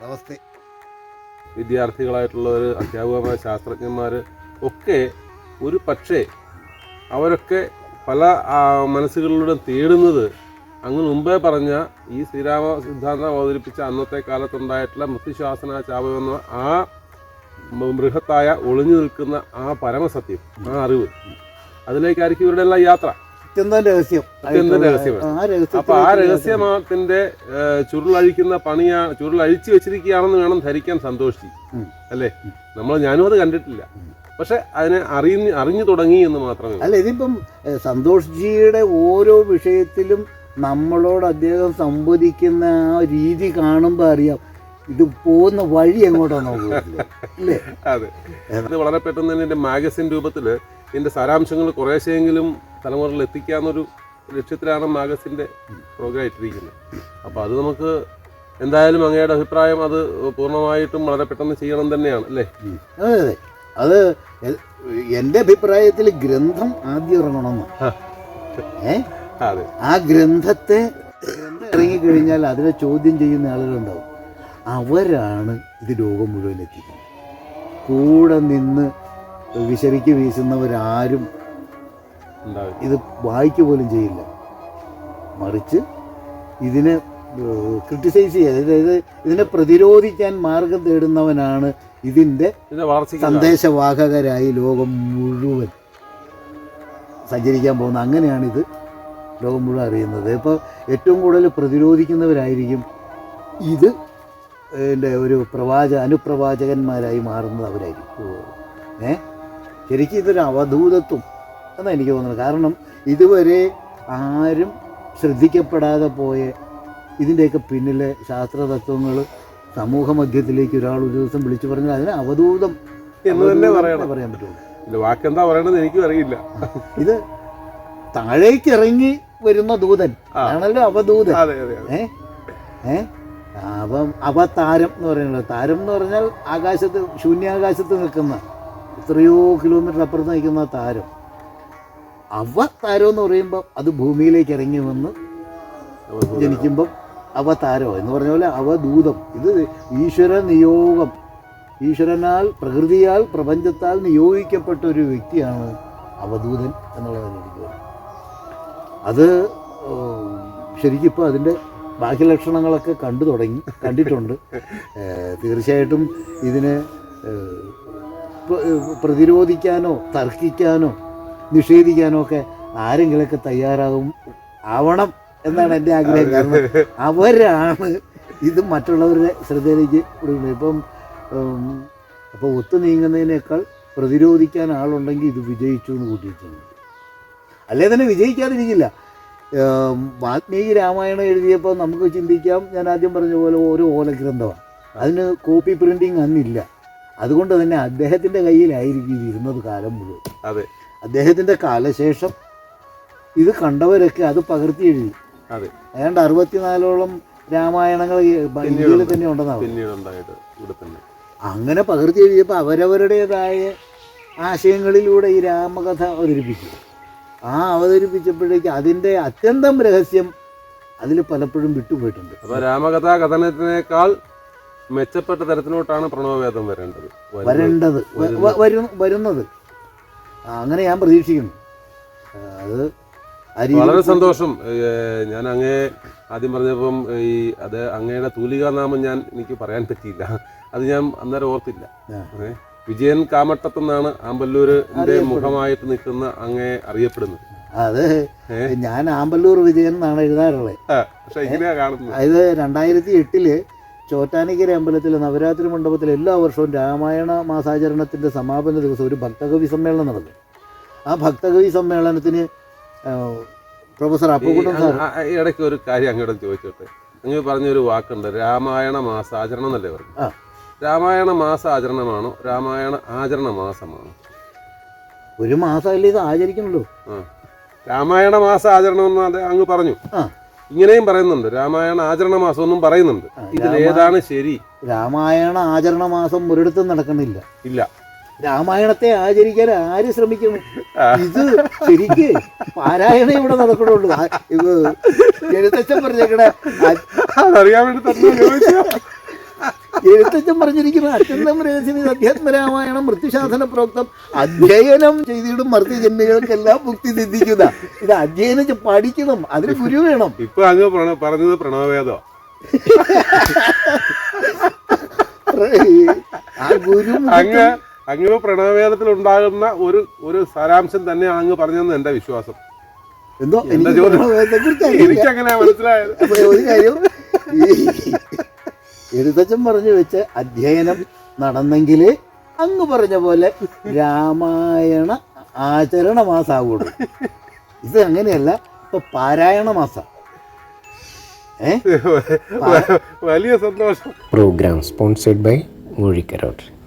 നമസ്തേ. വിദ്യാർത്ഥികളായിട്ടുള്ളവർ അധ്യാപകന്മാർ ശാസ്ത്രജ്ഞന്മാർ ഒക്കെ ഒരു പക്ഷേ അവരൊക്കെ പല മനസ്സുകളിലൂടെ തേടുന്നത് അങ്ങ് മുമ്പേ പറഞ്ഞ ഈ ശ്രീരാമ സിദ്ധാന്തം അവതരിപ്പിച്ച അന്നത്തെ കാലത്തുണ്ടായിട്ടുള്ള മൃത്യുശ്വാസന ചാപം എന്ന ആ ബൃഹത്തായ ഒളിഞ്ഞു നിൽക്കുന്ന ആ പരമസത്യം ആ അറിവ്. അതിലേക്കായിരിക്കും ഇവരുടെ എല്ലാം യാത്ര. അത്യന്തം രഹസ്യം. അത്യന്തം രഹസ്യം. അപ്പൊ ആ രഹസ്യമാത്തിന്റെ ഏഹ്, ചുരുളഴിക്കുന്ന പണിയാ ചുരുളഴിച്ചു വെച്ചിരിക്കുകയാണെന്ന് വേണം ധരിക്കാൻ സന്തോഷിച്ചു. അല്ലേ? നമ്മൾ ഞാനും അത് കണ്ടിട്ടില്ല. പക്ഷെ അതിനെ അറിഞ്ഞ് അറിഞ്ഞു തുടങ്ങി എന്ന് മാത്രമേ. അല്ല ഇതിപ്പം സന്തോഷ് ജിയുടെ ഓരോ വിഷയത്തിലും നമ്മളോട് അദ്ദേഹം സംവദിക്കുന്ന ആ രീതി കാണുമ്പോൾ അറിയാം ഇത് പോകുന്ന വഴി എങ്ങോട്ടാണ് അല്ലേ? അതെ. ഇത് വളരെ പെട്ടെന്ന് തന്നെ എന്റെ മാഗസിൻ രൂപത്തിൽ ഇതിന്റെ സാരാംശങ്ങൾ കുറേശ്ശെങ്കിലും തലമുറയിൽ എത്തിക്കാന്നൊരു ലക്ഷ്യത്തിലാണ് മാഗസിന്റെ പ്രോഗ്രാം ഇട്ടിരിക്കുന്നത്. അപ്പോൾ അത് നമുക്ക് എന്തായാലും അങ്ങയുടെ അഭിപ്രായം അത് പൂർണമായിട്ടും വളരെ പെട്ടെന്ന് ചെയ്യണം തന്നെയാണ് അല്ലേ? അതെ അതെ. അത് എന്റെ അഭിപ്രായത്തിൽ ഗ്രന്ഥം ആദ്യം ഇറങ്ങണമെന്ന്. ഏ? അതെ. ആ ഗ്രന്ഥത്തെ ഗ്രന്ഥം ഇറങ്ങിക്കഴിഞ്ഞാൽ അതിനെ ചോദ്യം ചെയ്യുന്ന ആളുകളുണ്ടാവും. അവരാണ് ഇത് ലോകം മുഴുവൻ എത്തിക്കുന്നത്. കൂടെ നിന്ന് വിശരിക്ക് വീശുന്നവരാരും ഇത് വായിക്കുക പോലും ചെയ്യില്ല. മറിച്ച് ഇതിനെ ക്രിട്ടിസൈസ് ചെയ്യുക അതായത് ഇതിനെ പ്രതിരോധിക്കാൻ മാർഗം തേടുന്നവനാണ് ഇതിന്റെ സന്ദേശവാഹകരായി ലോകം മുഴുവൻ സഞ്ചരിക്കാൻ പോകുന്ന. അങ്ങനെയാണിത് ലോകം മുഴുവൻ അറിയുന്നത്. ഇപ്പോൾ ഏറ്റവും കൂടുതൽ പ്രതിരോധിക്കുന്നവരായിരിക്കും ഇത് എന്റെ ഒരു പ്രവാച അനുപ്രവാചകന്മാരായി മാറുന്നത് അവരായിരിക്കും ഏ? ശരിക്കും ഇതൊരു അവധൂതത്വം. എന്നാണ് എനിക്ക് തോന്നുന്നത്. കാരണം ഇതുവരെ ആരും ശ്രദ്ധിക്കപ്പെടാതെ പോയ ഇതിന്റെയൊക്കെ പിന്നിലെ ശാസ്ത്രതത്വങ്ങൾ സമൂഹ മധ്യത്തിലേക്ക് ഒരാൾ ഒരു ദിവസം വിളിച്ചു പറഞ്ഞാൽ അതിന് അവധൂതം എന്ന് തന്നെ പറയണം. പറയാൻ പറ്റുള്ളൂ. വാക്കെന്താ പറയണത് എനിക്കും അറിയില്ല. ഇത് താഴേക്ക് ഇറങ്ങി വരുന്ന ദൂതൻ. ആണല്ലോ അവധൂതൻ. ഏ? ഏ? അപ്പം അവതാരം എന്ന് പറയുന്നത്. താരം എന്ന് പറഞ്ഞാൽ ആകാശത്ത് ശൂന്യാകാശത്ത് നിൽക്കുന്ന എത്രയോ കിലോമീറ്റർ അപ്പുറത്ത് നിൽക്കുന്ന താരം. അവതാരം എന്ന് പറയുമ്പോൾ അത് ഭൂമിയിലേക്ക് ഇറങ്ങി വന്ന് ജനിക്കുമ്പം അവതാരം എന്ന് പറഞ്ഞ പോലെ അവധൂതം. ഇത് ഈശ്വര നിയോഗം. ഈശ്വരനാൽ പ്രകൃതിയാൽ പ്രപഞ്ചത്താൽ നിയോഗിക്കപ്പെട്ട ഒരു വ്യക്തിയാണ് അവധൂതൻ എന്നുള്ളതാണ് എനിക്ക് അത് ശരിക്കിപ്പോൾ അതിന്റെ ബാഹ്യലക്ഷണങ്ങളൊക്കെ കണ്ടു തുടങ്ങി കണ്ടിട്ടുണ്ട്. തീർച്ചയായിട്ടും ഇതിനെ പ്രതിരോധിക്കാനോ തർക്കിക്കാനോ നിഷേധിക്കാനോ ഒക്കെ ആരെങ്കിലൊക്കെ തയ്യാറാകും ആവണം എന്നാണ് എന്റെ ആഗ്രഹം. കാരണം അവരാണ് ഇത് മറ്റുള്ളവരുടെ ശ്രദ്ധയിലേക്ക് കൊടുക്കുന്നത്. ഇപ്പം അപ്പോൾ ഒത്തു നീങ്ങുന്നതിനേക്കാൾ പ്രതിരോധിക്കാൻ ആളുണ്ടെങ്കിൽ ഇത് വിജയിച്ചു എന്ന് കൂട്ടിയിട്ടുണ്ട്. അല്ലേ തന്നെ വിജയിക്കാതിരിക്കില്ല. വാത്മീകി രാമായണം എഴുതിയപ്പോൾ നമുക്ക് ചിന്തിക്കാം ഞാൻ ആദ്യം പറഞ്ഞ പോലെ ഓരോ ഓലഗ്രന്ഥമാണ്. അതിന് കോപ്പി പ്രിന്റിങ് അന്നില്ല. അതുകൊണ്ട് തന്നെ അദ്ദേഹത്തിന്റെ കയ്യിലായിരിക്കും ഇരുന്നത് കാലം മുഴുവൻ. അതെ. അദ്ദേഹത്തിന്റെ കാലശേഷം ഇത് കണ്ടവരൊക്കെ അത് പകർത്തി എഴുതി. ഏതാണ്ട് അറുപത്തിനാലോളം രാമായണങ്ങൾ ഇന്ത്യയിൽ തന്നെ ഉണ്ടെന്നാണ്. അങ്ങനെ പകർത്തി എഴുതിയപ്പോൾ അവരവരുടേതായ ആശയങ്ങളിലൂടെ ഈ രാമകഥ അവതരിപ്പിച്ചു. ആ അവതരിപ്പിച്ചപ്പോഴേക്ക് അതിന്റെ അത്യന്തം രഹസ്യം അതിൽ പലപ്പോഴും വിട്ടുപോയിട്ടുണ്ട്. അപ്പോൾ രാമകഥാ കഥനത്തിനേക്കാൾ മെച്ചപ്പെട്ട തരത്തിലോട്ടാണ് പ്രണവവേദം വരേണ്ടത്. വരേണ്ടത്. വരുന്നത്. അങ്ങനെ ഞാൻ പ്രതീക്ഷിക്കുന്നു. അത് വളരെ സന്തോഷം. ഞാൻ അങ്ങേ ആദ്യം പറഞ്ഞപ്പം ഈ അത് അങ്ങയുടെ തൂലികാനാമം ഞാൻ എനിക്ക് പറയാൻ പറ്റിയില്ല. അത് ഞാൻ അന്നേരം ഓർത്തില്ല. വിജയൻ കാമട്ടത്തെന്നാണ് ആമ്പല്ലൂരിന്റെ മുഖമായിട്ട് നിൽക്കുന്ന അങ്ങേ അറിയപ്പെടുന്നത്. അത് ഞാൻ ആമ്പല്ലൂർ വിജയൻ എന്നാണ് എഴുതാറുള്ളത്. പക്ഷെ ഇങ്ങനെയാ കാണുന്നത്. രണ്ടായിരത്തി എട്ടിൽ ചോറ്റാനിക്കര അമ്പലത്തിലെ നവരാത്രി മണ്ഡപത്തിൽ എല്ലാ വർഷവും രാമായണ മാസാചരണത്തിന്റെ സമാപന ദിവസം ഒരു ഭക്തകവി സമ്മേളനം നടന്നു ആ ഭക്തകവി സമ്മേളനത്തിന് പ്രൊഫസർ അപ്പുകുട്ടൻ സാർ ഇടയ്ക്ക് ഒരു കാര്യം അങ്ങോട്ട് ചോദിച്ചോട്ടെ അങ്ങ് പറഞ്ഞൊരു വാക്കുണ്ട് രാമായണ മാസാചരണം എന്നല്ലേ പറഞ്ഞു. രാമായണ മാസാചരണമാണോ രാമായണ ആചരണ മാസമാണോ ഒരു മാസമല്ലേ ഇത് ആചരിക്കണല്ലോ ആ. രാമായണ മാസ ആചരണം എന്ന് അത് അങ്ങ് പറഞ്ഞു ആ. ഇങ്ങനെയും പറയുന്നുണ്ട്. രാമായണ ആചരണ മാസം എന്നും പറയുന്നുണ്ട്. ഇതിൽ ഏതാണ് ശരി? രാമായണ ആചരണ മാസം ഒരിടത്തും നടക്കണില്ല ഇല്ല. രാമായണത്തെ ആചരിക്കാൻ ആര് ശ്രമിക്കുന്നു? ഇത് ശരിക്ക് പാരായണം ഇവിടെ നടക്കണുള്ളൂ എഴുത്തച്ഛൻ പറഞ്ഞേക്കണ. അതറിയാൻ വേണ്ടി എഴുത്തച്ഛൻ പറഞ്ഞിരിക്കുന്നത് അച്ഛന്റെ രഹസ്യം അധ്യാത്മരാമായണം മൃത്യുശാസന പ്രോക്തം അധ്യയനം ചെയ്തിടും മർത്യജന്മികൾക്കെല്ലാം മുക്തി സിദ്ധിക്കുന്ന. ഇത് അധ്യയനം പഠിക്കണം അതിന് ഗുരു വേണം. ഇപ്പൊ അങ്ങ് പറഞ്ഞത് പ്രണവവേദോ? ആ ഗുരു അങ്ങ് അങ്ങ് പ്രണവവേദത്തിൽ ഉണ്ടാകുന്ന ഒരു ഒരു സാരാംശം തന്നെയാണ് അങ്ങ് പറഞ്ഞതെന്ന് എന്റെ വിശ്വാസം. എന്തോ? എന്റെ എനിക്ക്? പ്രണവത്തെക്കുറിച്ച് എനിക്കങ്ങനെ മനസ്സിലായത്. ഒരു കാര്യം എഴുത്തച്ഛൻ പറഞ്ഞു വെച്ച് അധ്യയനം നടന്നെങ്കിൽ അങ്ങ് പറഞ്ഞ പോലെ രാമായണ ആചരണ മാസാവുള്ളൂ ഇത് അങ്ങനെയല്ല ഇപ്പൊ പാരായണ മാസം. ഏ? വലിയ സന്തോഷം. Programme sponsored by Murikarote.